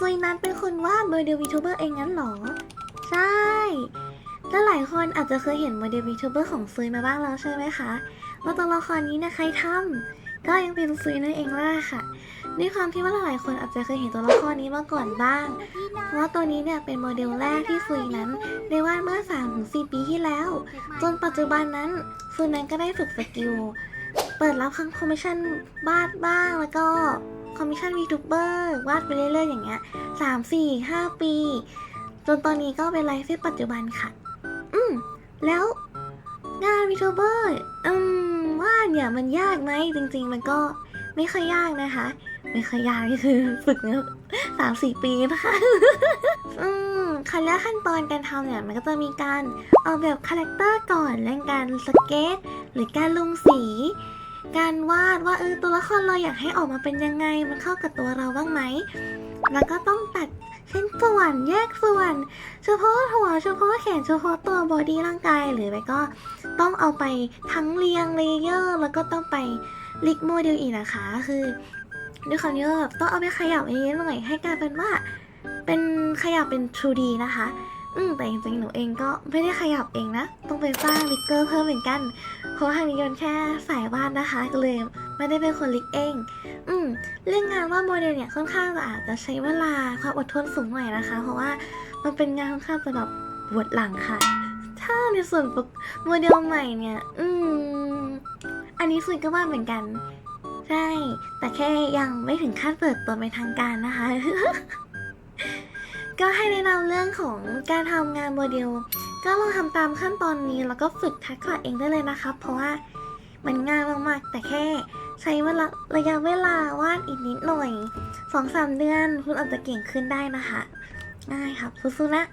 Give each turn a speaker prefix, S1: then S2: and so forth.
S1: ซุยนั้นเป็นคนวาดโมเดลวีทูเบอร์เองงั้นเหรอ ใช่ และหลายคนอาจจะเคยเห็นโมเดลวีทูเบอร์ของซุยมาบ้างแล้วใช่ไหมคะ ว่าตัวละครนี้นะใครทำก็ยังเป็นซุยนั่นเองแหละค่ะด้วยความที่ว่าหลายคนอาจจะเคยเห็นตัวละครนี้มาก่อนบ้าง เพราะว่าตัวนี้เนี่ยเป็นโมเดลแรกที่ซุยนั้นได้วาดเมื่อ3-4ปีที่แล้ว จนปัจจุบันนั้นซุยนั้นก็ได้ฝึกสกิล เปิดรับคำคอมมิชชั่นวาดบ้างแล้วก็ คอมมิชชั่นวีทูเบอร์วาดไปเรื่อยๆอย่างเงี้ยสามสี่ห้าปี จนตอนนี้ก็เป็นไลฟ์ที่ปัจจุบันค่ะ อืมแล้วงานวีทูเบอร์อืมวาดเนี่ยมันยากไหมจริง ๆ มันก็ไม่ค่อยยากนะคะ ไม่ค่อยยากนี่คือฝึกสามสี่ปีนะคะอืมขั้นแรกขั้นตอนการทำเนี่ยมันก็จะมีการออกแบบคาแรคเตอร์ก่อนและการสเก็ตหรือการลงสี การวาดว่าเออตัวละครเราอยากให้ออกมาเป็นยังไง มันเข้ากับตัวเราบ้างไหมแล้วก็ต้องตัดชิ้นส่วนแยกส่วน เฉพาะหัวเฉพาะแขนเฉพาะตัวบอดี้ร่างกายหรือไม่ก็ต้องเอาไปทั้งเรียงเลเยอร์แล้วก็ต้องไปลิกโมเดลอีกนะคะคือด้วยความที่ว่าแบบต้องเอาไปขยับเองหน่อยให้กลายเป็นว่า เป็นขยับเป็น 2D นะคะ อืมแต่จริงๆหนูเองก็ไม่ได้ขยับเองนะ ต้องไปสร้างลิกเกอร์เพิ่มเหมือนกัน เพราะว่าทางนี้ยนแค่สายวาดนะคะก็เลยไม่ได้เป็นคนลิกเอง อืมเรื่องงานวาดโมเดลเนี่ยค่อนข้างจะอาจจะใช้เวลาความอดทนสูงหน่อยนะคะ เพราะว่ามันเป็นงานค่อนข้างจะแบบปวดหลังค่ะ ถ้าในส่วนโมเดลใหม่เนี่ย อืม อันนี้สุดก็วาดเหมือนกัน ใช่ แต่แค่ยังไม่ถึงขั้นเปิดตัวเป็นทางการนะคะ ก็ให้แนะนำเรื่องของการทำงานโมเดล ก็ลองทำตามขั้นตอนนี้แล้วก็ฝึกทักษะเองได้เลยนะคะเพราะว่ามันง่ายมากๆ แต่แค่ใช้เวลาระยะเวลาวาดอีกนิดหน่อยสองสามเดือนคุณอาจจะเก่งขึ้นได้นะคะ ง่ายครับสู้ๆนะ